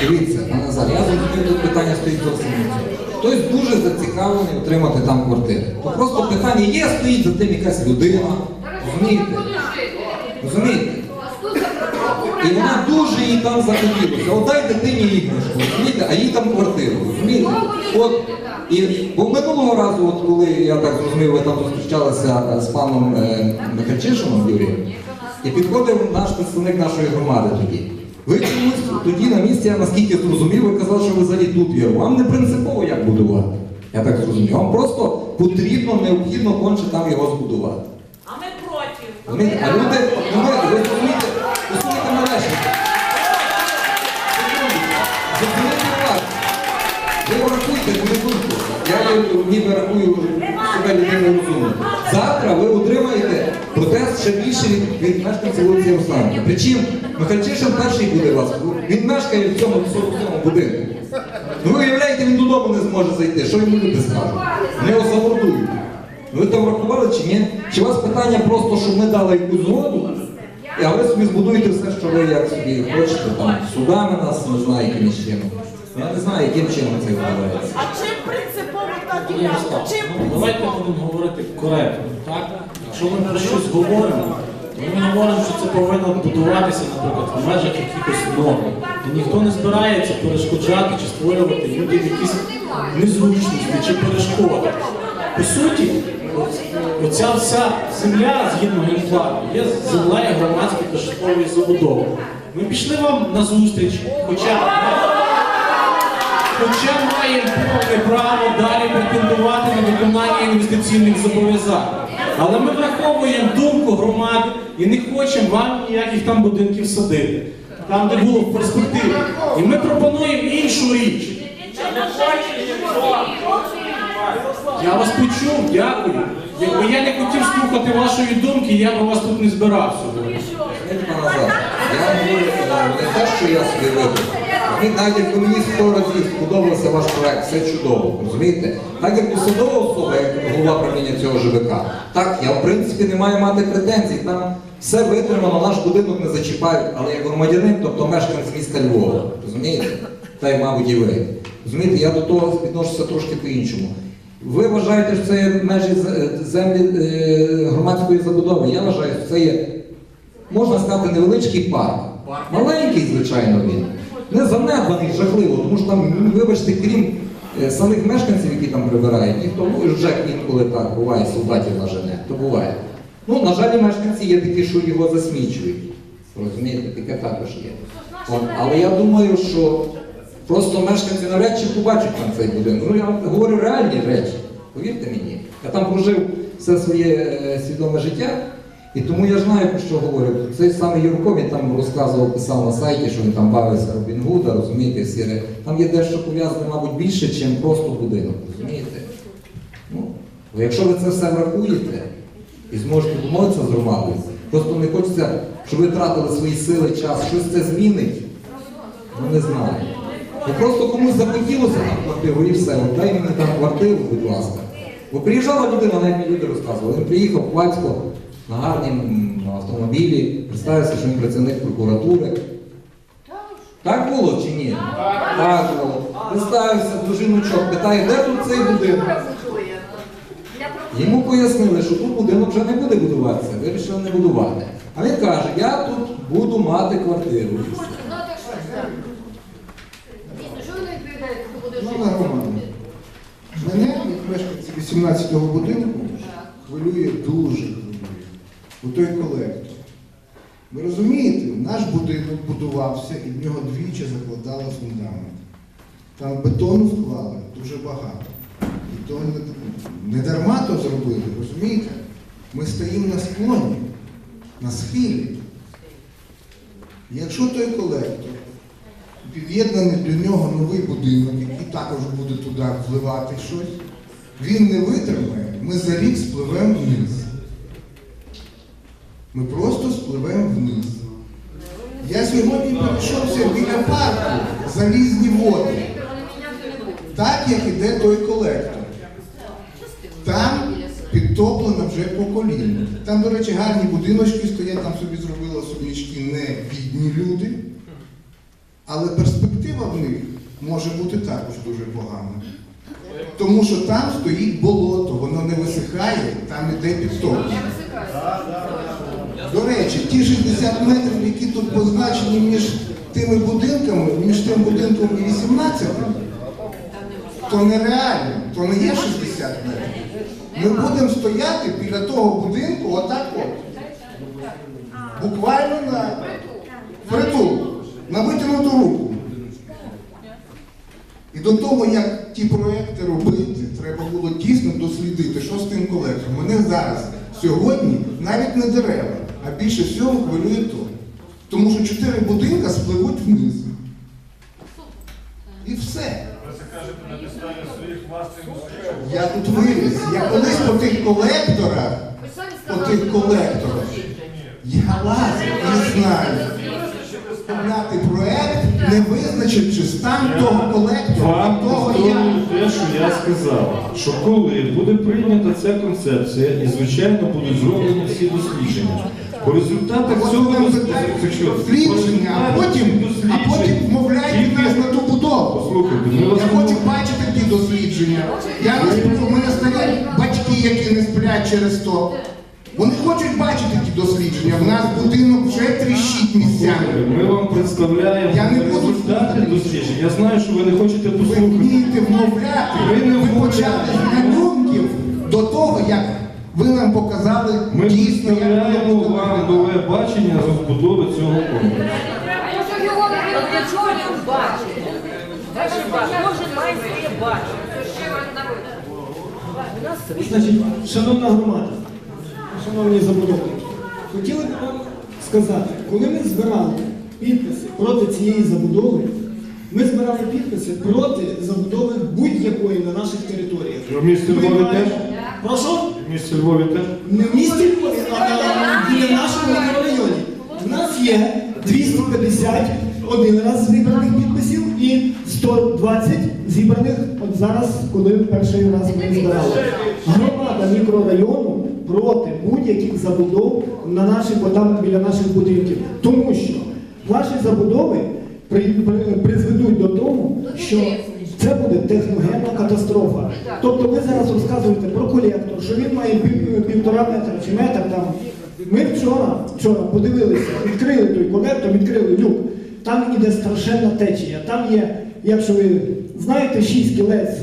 Дивіться, пане Назар, я зрозумів, тут питання стоїть зовсім інше. Хтось дуже зацікавлений отримати там квартири. То просто питання є, стоїть за тим якась людина. Розумієте? Розумієте? І вона дуже їй там захотілося. От дай дитині іграшку, розумієте, а їй там квартиру. Розумієте? От, і, бо минулого разу, от коли я так зрозумів, ви там зустрічалися е, з паном е, Михальчишином Юрієм, і підходив наш представник нашої громади тоді. Ви чомусь тоді на місці, я наскільки зрозумів, ви казали, що ви взагалі тут є. Вам не принципово як будувати. Я так зрозумів. Вам просто потрібно, необхідно конче там його збудувати. А ми проти. Розумієте? А люди, ну ви, ви розумієте, послухайте нарешті. Зупинити вас. Ви рахуйте мою думку. Я ніби рахую себе людиною розумною. Завтра ви отримаєте протест ще більше від, від мешканців вулиці Русланки. Причому Михальчишин перший буде вас. Він мешкає в цьому 47 будинку. Ну ви уявляєте, він додому не зможе зайти. Що йому люди скажуть? Вони його. Ви там врахували чи ні? Чи у вас питання просто, щоб ми дали якусь згоду, а ви собі збудуєте все, що ви як собі хочете, там, судами нас, не знаю, якимось чином. Я не знаю, яким чином це відбувається. А чим принципово та Пане ділянка? Чим ну, давайте будемо говорити коректно. Так? Якщо ми про щось говоримо, ми говоримо, що це повинно будуватися, наприклад, в межах якихось норм. І ніхто не збирається перешкоджати чи створювати людям якісь незручності чи перешкоди. По суті, оця вся земля згідно генплану є землею громадської та забудови. Ми пішли вам на зустріч, хоча Хоча маємо повне право далі претендувати на виконання інвестиційних зобов'язань. Але ми враховуємо думку громади і не хочемо вам ніяких там будинків садити, там, де було в перспективі. І ми пропонуємо іншу річ. Я вас почув, дякую. Якби я не хотів слухати вашої думки, я б вас тут не збирав сьогодні. Знаєте, пане Назар, я говорю не те, що я собі вибрав. Розумієте, Навіть мені сто разів сподобався ваш проект, все чудово, розумієте? Так як посадова особа, як голова правління цього ЖВК, так, я в принципі не маю мати претензій, там все витримано, наш будинок не зачіпають, але як громадянин, тобто мешканець міста Львова, розумієте? Та й, мабуть, і ви. Розумієте, я до того відношуся трошки по-іншому. Ви вважаєте, що це є межі землі е, громадської забудови. Я вважаю, що це є можна сказати, невеличкий парк. Маленький, звичайно, він. Не занедбаний жахливо, тому що там, ну, вибачте, крім е, самих мешканців, які там прибирають, ніхто ну, ЖЕК інколи так буває, солдатів нажене, то буває. Ну, на жаль, мешканці є такі, що його засмічують. Розумієте, таке також є. От, але я думаю, що просто мешканці навряд чи побачать там цей будинок. Ну, я вам говорю реальні речі, повірте мені. Я там прожив все своє е, свідоме життя. І тому я знаю, про що говорю. Цей самий Юрко, він там розказував, писав на сайті, що він там бавився Робін Гуда, розумієте, сіре. Там є дещо пов'язане, мабуть, більше, ніж просто будинок, розумієте? Ну, якщо ви це все врахуєте і зможете домовитися з громадою, просто не хочеться, щоб ви тратили свої сили, час, щось це змінить. Ну не знаю. Бо просто комусь захотілося там квартиру і все, дай мені там квартиру, будь ласка. Бо приїжджала людина, навіть мені люди розказували, він приїхав Плацько на гарнім автомобілі, представився, що він працівник прокуратури. Так було чи ні? Так було. Представився до жіночок, питає, де тут цей будинок? Йому пояснили, що тут будинок вже не буде будуватися, вирішили не будувати. А він каже, я тут буду мати квартиру. Громада, мене, як мешканці 18-го будинку, хвилює дуже. У той колектор. Ви розумієте, наш будинок будувався і в нього двічі закладали фундамент. Там бетону вклали дуже багато. І то не, не дарма то зробили, розумієте? Ми стоїмо на склоні, на схилі. Якщо той колектор під'єднаний до нього новий будинок, який також буде туди вливати щось, він не витримає, ми за рік спливемо вниз. Ми просто спливемо вниз. Я сьогодні перейшовся біля парку залізні води, так як іде той колектор. Там підтоплено вже по коліну. Там, до речі, гарні будиночки стоять, там собі зробили не бідні люди. Але перспектива в них може бути також дуже погана. Тому що там стоїть болото, воно не висихає, там іде підток. До речі, ті 60 метрів, які тут позначені між тими будинками, між тим будинком і 18, то нереально, то не є 60 метрів. Ми будемо стояти біля того будинку отак от. Буквально на притул, на витягнуту руку. І до того, як ті проекти робити, треба було дійсно дослідити, що з тим колектором. Мене зараз, сьогодні, навіть не дерева, а більше всього хвилює то. Тому що чотири будинка спливуть вниз. І все. Я тут виріс. Я колись по тих колекторах, по тих колекторах, я лазив не знаю. Подати проект, не визначивши стан того колектора, того я. те, що я сказав, що коли буде прийнята ця концепція, і звичайно будуть зроблені всі дослідження. По результатах цього дослідження, а потім, а потім вмовляйте нас на ту будову. Послухайте, ми вас Я хочу бачити ті дослідження. Я не сплю, у мене старі батьки, які не сплять через то. Вони хочуть бачити ті дослідження. В нас будинок вже тріщить місцями. Ми вам представляємо Я не буду результати слухати. досліджень. Я знаю, що ви не хочете Ви послухати. вмієте вмовляти. Ви не Ви вмовляєте. почали з малюнків до того, як ви нам показали Ми дійсно, як представляємо воно вам буде. нове бачення розбудови цього комплексу. От для чого він бачить? Кожен має своє бачення. Значить, шановна громада, шановні забудовники, хотіли б вам сказати, коли ми збирали підписи проти цієї забудови, ми збирали підписи проти забудови будь-якої на наших територіях. В місті Ми Львові маємо- теж? Прошу? В місті Львові теж? Не в місті Львові, а на- біля нашого мікрорайоні. У нас є 251 раз зібраних підписів і 120 зібраних от зараз, коли перший раз ми збирали. Громада мікрорайону проти будь-яких забудов на наших, отам біля наших будинків. Тому що ваші забудови при- при- призведуть до того, що техногенна катастрофа. Тобто ви зараз розказуєте про колектор, що він має півтора метра чи метр там. Ми вчора, вчора подивилися, відкрили той колектор, відкрили люк. Там іде страшенна течія. Там є, якщо ви знаєте, 6 кілець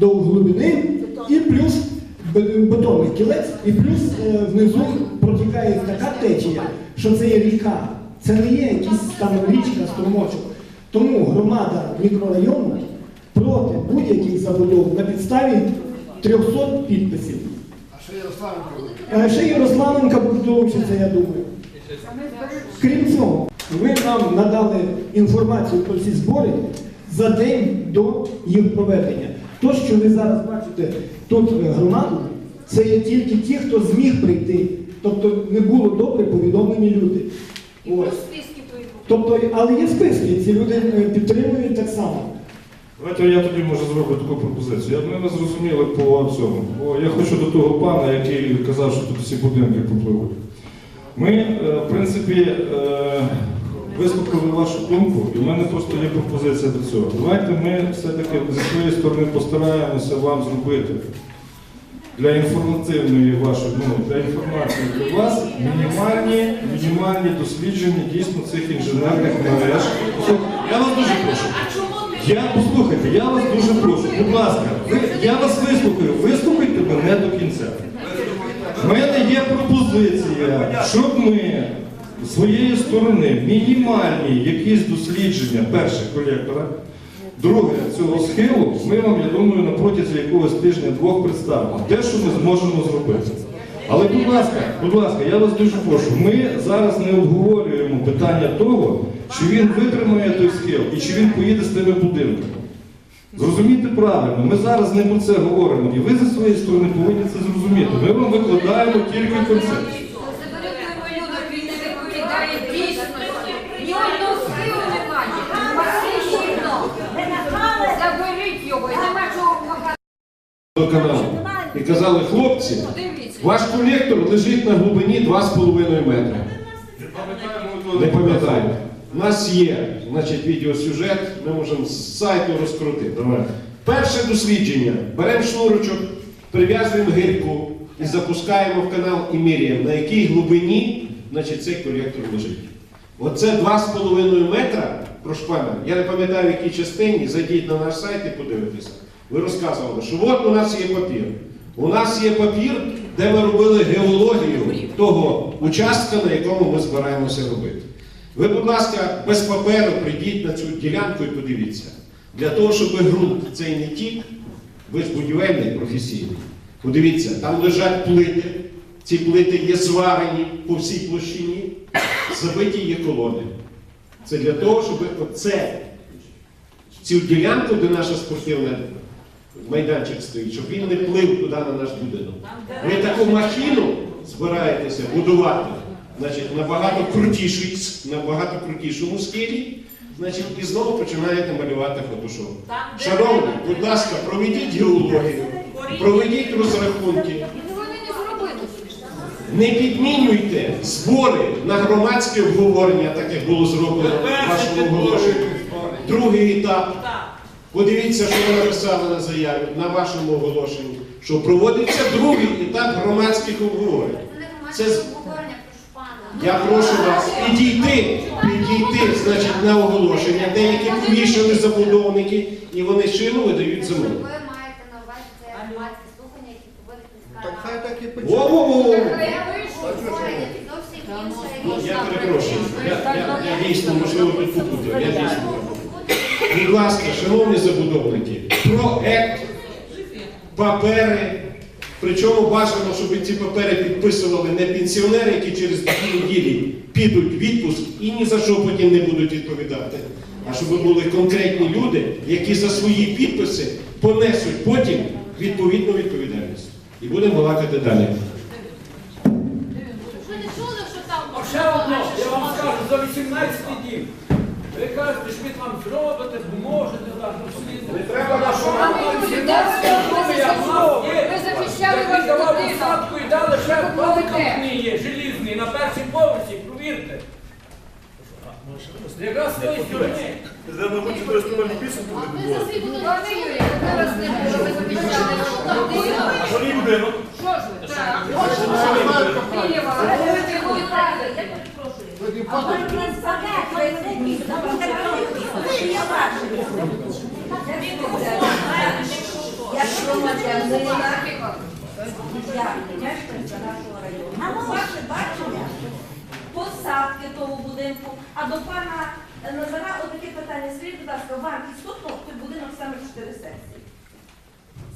до глибини і плюс бе- бетонний кілець, і плюс е, внизу протікає така течія, що це є ріка. Це не є якийсь там річка, струмочок. Тому громада мікрорайону проти будь-яких забудов на підставі 300 підписів. А ще Ярославенка буде долучиться, я думаю. Крім цього, ви нам надали інформацію про ці збори за день до їх проведення. То, що ви зараз бачите тут е, громаду, це є тільки ті, хто зміг прийти. Тобто не було добре повідомлені люди. Ось. Тобто, але є списки, ці люди е, підтримують так само. Давайте я тоді можу зроблю таку пропозицію. Я- Ми не зрозуміли по цьому. Бо я хочу до того пана, який казав, що тут всі будинки попливуть. Ми, е, в принципі, е, вислухали вашу думку, і в мене просто є пропозиція до цього. Давайте ми все-таки зі своєї сторони постараємося вам зробити для інформативної вашої, ну, для інформації для вас мінімальні, мінімальні дослідження дійсно цих інженерних мереж. Я вас дуже прошу. Я послухайте, я вас дуже прошу, будь ласка, я вас вислухаю, вислухайте мене до кінця. У мене є пропозиція, щоб ми своєї сторони мінімальні якісь дослідження, перше колектора, друге цього схилу, ми вам, я думаю, на протязі якогось тижня-двох представимо. Те, що ми зможемо зробити. Але, будь ласка, будь ласка, я вас дуже прошу, ми зараз не обговорюємо питання того, чи він витримає той схил і чи він поїде з тими будинками. Зрозумійте правильно, ми зараз не про це говоримо, і ви зі своєї сторони повинні це зрозуміти. Ми вам викладаємо тільки концепцію. Каналу. І казали, хлопці, ваш колектор лежить на глибині 2,5 метри. Не пам'ятаю. У нас є значить, відеосюжет, ми можемо з сайту розкрутити. Перше дослідження. Беремо шнурочок, прив'язуємо гирку і запускаємо в канал і міряємо, на якій глибині значить, цей колектор лежить. Оце 2,5 метра прошпамер. Я не пам'ятаю, в якій частині. Зайдіть на наш сайт і подивитеся. Ви розказували, що от у нас є папір. У нас є папір, де ми робили геологію того участка, на якому ми збираємося робити. Ви, будь ласка, без паперу прийдіть на цю ділянку і подивіться. Для того, щоб ґрунт цей не тік, ви ж будівельний професійний. Подивіться, там лежать плити. Ці плити є зварені по всій площині, забиті є колони. Це для того, щоб оце, цю ділянку, де наша спортивна майданчик стоїть, щоб він не плив туди на наш будинок. Ви таку махіну збираєтеся будувати, значить, набагато крутіший, набагато крутішому скелі, значить, і знову починаєте малювати фотошоп. Шановні, будь ласка, проведіть геологію, проведіть розрахунки. Ну не. Не підмінюйте збори на громадське обговорення, так як було зроблено в вашому оголошенні. Другий етап. Подивіться, що ви написали на заяві, на вашому оголошенні, що проводиться другий етап громадських обговорень. Це з- обговорення, прошу пана. Я прошу вас підійти, підійти, значить, на оголошення, деякі повішали забудовники, і вони шину видають землю. Ви маєте на увазі це слухання, які проводить Так хай так і Во-во-во! Зовсім інше Я перепрошую, я, я, я дійсно, можливо, тут попутав, я дійсно. Будь ласка, шановні забудовники, проект, папери, причому бажано, щоб ці папери підписували не пенсіонери, які через дві неділі підуть в відпуск і ні за що потім не будуть відповідати, а щоб були конкретні люди, які за свої підписи понесуть потім відповідну відповідальність. І будемо балакати далі. Ви не чули, що там ще одно, я вам скажу, за 18 днів. Ви кажете, що ви там зробите, поможете, ну. Не треба на що А ми 18 днів, я мав, є. Ви захищали Я ваш давав будинок. і дали ще балкон є, желізний, на першій поверсі, провірте. Якраз з тої сторони. Юрій, ми вас не було, ви захищали ваш будинок. А що ж ви? Так. Києва, ви правильно. Я перепрошую. А ну ваше бачення посадки того будинку. А до пана Назара отаке питання. Скажіть, будь ласка, вам підступно той будинок саме чотири сесії?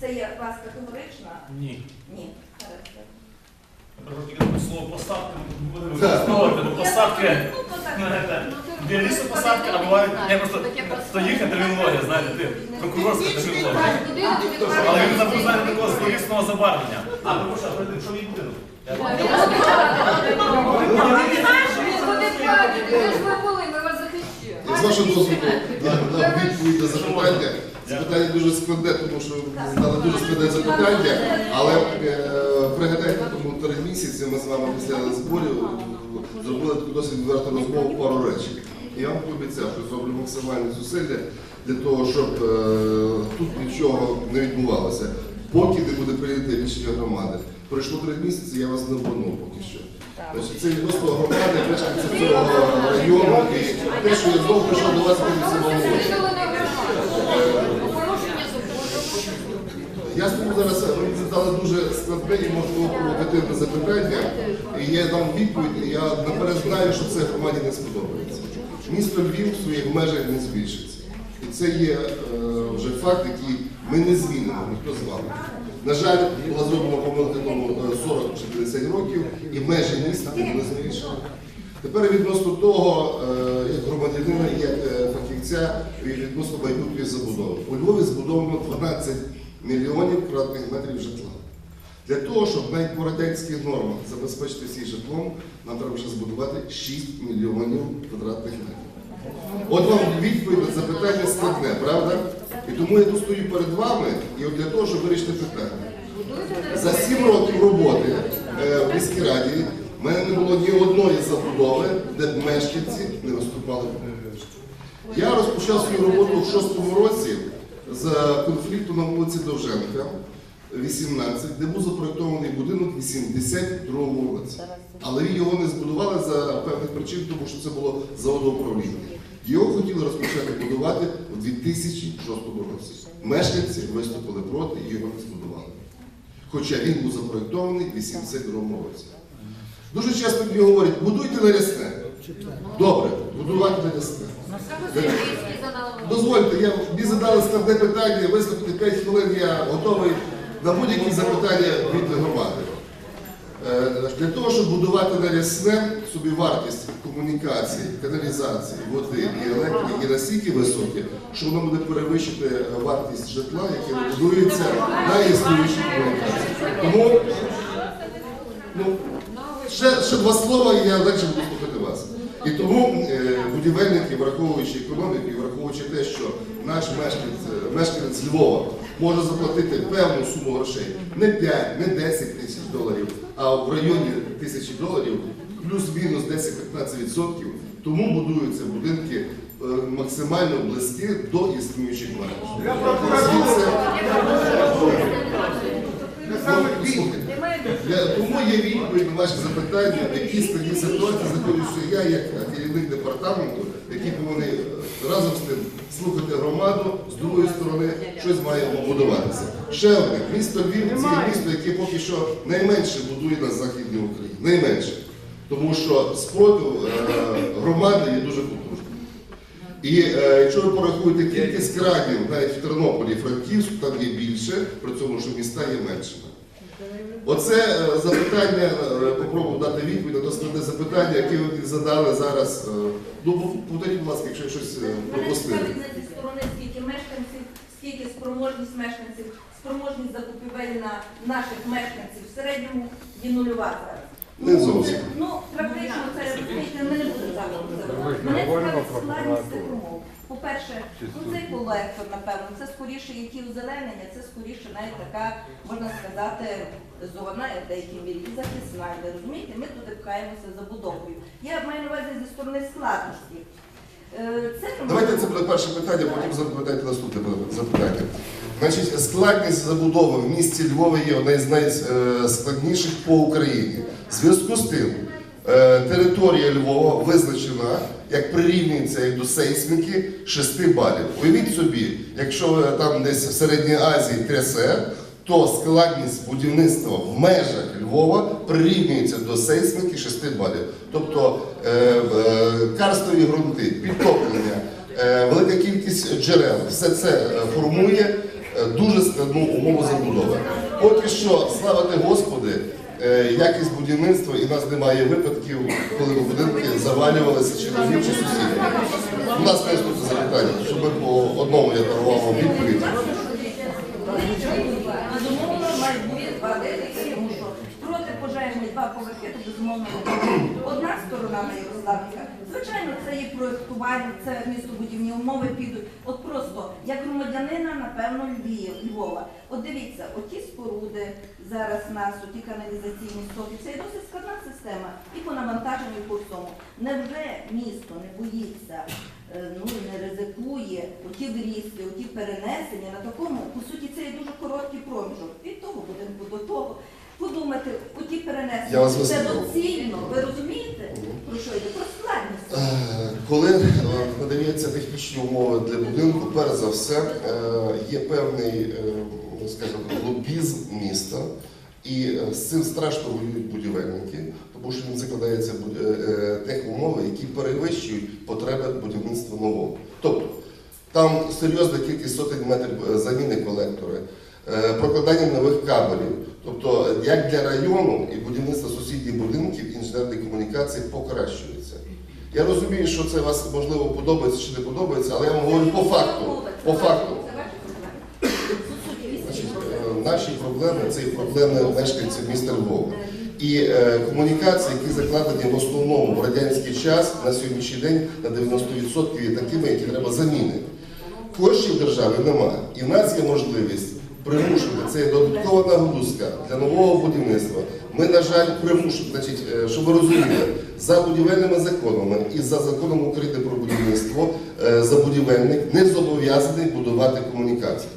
Це є вас категорична? Ні. Ні. Слово посадки будемо використовувати, бо посадки, Ну, то знаєте, а бувають, я просто, то їхня термінологія, знаєте, ти, прокурорська термінологія. Але він забув, знаєте, такого зловісного забарвлення. А, тому що, що будинок? Я з вашого дозволу відповідь на запитання. Запитання дуже складне, тому що задали дуже складне запитання, але е, пригадайте, тому три місяці ми з вами після зборів зробили таку досить відверту розмову пару речень. І я вам пообіцяв, що зроблю максимальні зусилля для того, щоб е, тут нічого не відбувалося. Поки не буде прийняте рішення громади. Пройшло три місяці, я вас не обманув поки що. Значить, це відносно громади, мешканці цього району, і те, що я знову прийшов до вас в цілому. Слідували на громаду. Порушення закону. Я стою зараз, задали дуже складне і можливо провокативне запитання, і я дам відповідь, і я наперед знаю, що це громаді не сподобається. Місто Львів в своїх межах не збільшиться. І це є е, вже факт, який ми не змінимо, ніхто з вами. На жаль, була зроблена помилка тому е, 40 чи 50 років, і межі міста не були збільшені. Тепер відносно того, е, як громадянина, як е, фахівця відносно майбутньої забудови. У Львові збудовано 12 мільйонів квадратних метрів житла. Для того, щоб навіть по радянських нормах забезпечити всі житлом, нам треба ще збудувати 6 мільйонів квадратних метрів. От вам відповідь на запитання складне, правда? І тому я тут стою перед вами і от для того, щоб вирішити питання. За сім років роботи е, в міській раді У мене не було ні одної забудови, де б мешканці не виступали. Я розпочав свою роботу в шостому році з конфлікту на вулиці Довженка, 18, де був запроєктований будинок в 82 році. Але його не збудували за певних причин, тому що це було заводоуправління. Його хотіли розпочати будувати у 2006 році. Мешканці виступили проти і його не збудували. Хоча він був запроєктований в 82 році. Дуже часто мені говорять, будуйте на рясне. Добре, будувати на рясне. Дозвольте, я мені задали складне питання, вислухати 5 хвилин, я готовий на будь-які запитання від громади. Е, Для того, щоб будувати рясне, собі вартість комунікації, каналізації, води і електрики є настільки високі, що воно буде перевищити вартість житла, яке будується на існуючих комунікаціях. Тому ну, ще, ще два слова, і я легше буду слухати вас. І тому е, будівельники, враховуючи економіку і враховуючи те, що наш мешканець, мешканець Львова може заплатити певну суму грошей, не 5, не 10 тисяч доларів, а в районі тисячі доларів, плюс-мінус 10-15%, тому будуються будинки е, максимально близькі до існуючих мереж. Звідси- Слухайте, я- Тому є відповідь на ваші запитання, в якій складній ситуації знаходжуся я, як керівник департаменту, який повинен разом з тим слухати громаду, з другої сторони щось має побудуватися. Ще одне, місто Львів це є місто, яке поки що найменше будує на Західній Україні. Найменше. Тому що спротив е, громади є дуже потужним. І е, якщо ви порахуєте кількість крадів навіть в Тернополі, Франківську, там є більше, при цьому, що міста є меншими. Оце е, запитання, е, попробую дати відповідь на то складне запитання, яке ви мені задали зараз. е, Ну, повторіть, будь ласка, якщо щось сторони, скільки мешканців, скільки спроможність мешканців, спроможність закупівель на наших мешканців в середньому є нульова зараз. Не зовсім. Ну, практично це розумієте, ми не будемо зараз. Мене цікавить складність. По-перше, ну цей колектор, напевно, це скоріше, які озеленення, це скоріше навіть така, можна сказати, зона в деякій мірі і захисна. Ви розумієте, ми туди пхаємося забудовою. Я маю на увазі зі сторони складності. Е, Це Давайте це буде перше питання, потім запитайте наступне запитання. Значить, складність забудови в місті Львові є одна з найскладніших по Україні. В зв'язку з тим, е, територія Львова визначена, як прирівнюється до сейсміки 6 балів. Уявіть собі, якщо там десь в Середній Азії трясе, то складність будівництва в межах Львова прирівнюється до сейсміки 6 балів. Тобто е, е, карстові ґрунти, підтоплення, е, велика кількість джерел, все це е, формує е, дуже складну умову забудови. Поки що, слава ти Господи, е, якість будівництва і в нас немає випадків, коли будинки завалювалися чи чи сусіди. У нас наступне запитання, щоб по одному я давав вам відповідь. Безумовно, мають два дитини, тому що протипожежні два поверхи, безумовно одна сторона на Ярославська. Звичайно, це є проєктування, це містобудівні умови підуть. От просто як громадянина, напевно, Львова. От дивіться, оті споруди зараз у нас, оті каналізаційні стоки, це є досить складна система і по навантаженню, і по всьому. Невже місто не боїться? е, Ну не ризикує оті вирізки, оті перенесення на такому, по суті, це є дуже короткий проміжок. Від того будинку до того. Подумати, оті перенесення, це доцільно. Ви розумієте, про що йде? Про складність. Е, Коли е, надаються технічні умови для будинку, перш за все е, є певний, е, скажімо, лобізм міста, і е, з цим страшно воюють будівельники, тому що він закладається е, е, тих умови, які перевищують потреби будівництва нового. Тобто там серйозна кількість сотень метрів заміни колектори, прокладання нових кабелів. Тобто, як для району і будівництва сусідніх будинків інженерні комунікації покращуються. Я розумію, що це вас можливо подобається чи не подобається, але я вам говорю по факту. По факту. Це ваші проблеми. По суті, Значить, е, наші проблеми це і проблеми мешканців міста Львова. І е, комунікації, які закладені в основному в радянський час, на сьогоднішній день на 90% є такими, які треба замінити. Коштів держави немає. І в нас є можливість примушувати. Це додаткова нагрузка для нового будівництва. Ми, на жаль, примушуємо, значить, е, щоб ви розуміли, за будівельними законами і за законом України про будівництво, е, забудівельник не зобов'язаний будувати комунікації.